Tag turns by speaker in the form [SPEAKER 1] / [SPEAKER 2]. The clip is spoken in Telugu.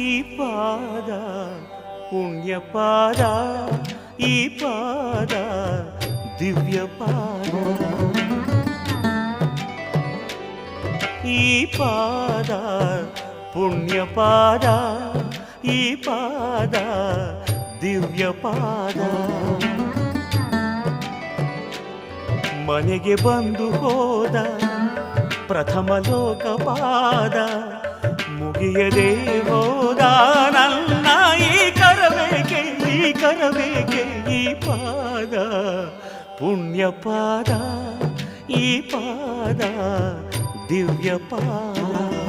[SPEAKER 1] ఈ పాద పుణ్య పాద ఈ పాద దివ్య పాద ఈ పాద పుణ్య పాద ఈ పాద ದಿವ್ಯ ಪಾದ ಮನೆಗೆ ಬಂದು ಹೋದ ಪ್ರಥಮ ಲೋಕ ಪಾದ ಮುಗಿಯದೆ తాయకే ఈ పాద పుణ్యపాద ఈ పాద దివ్యపాద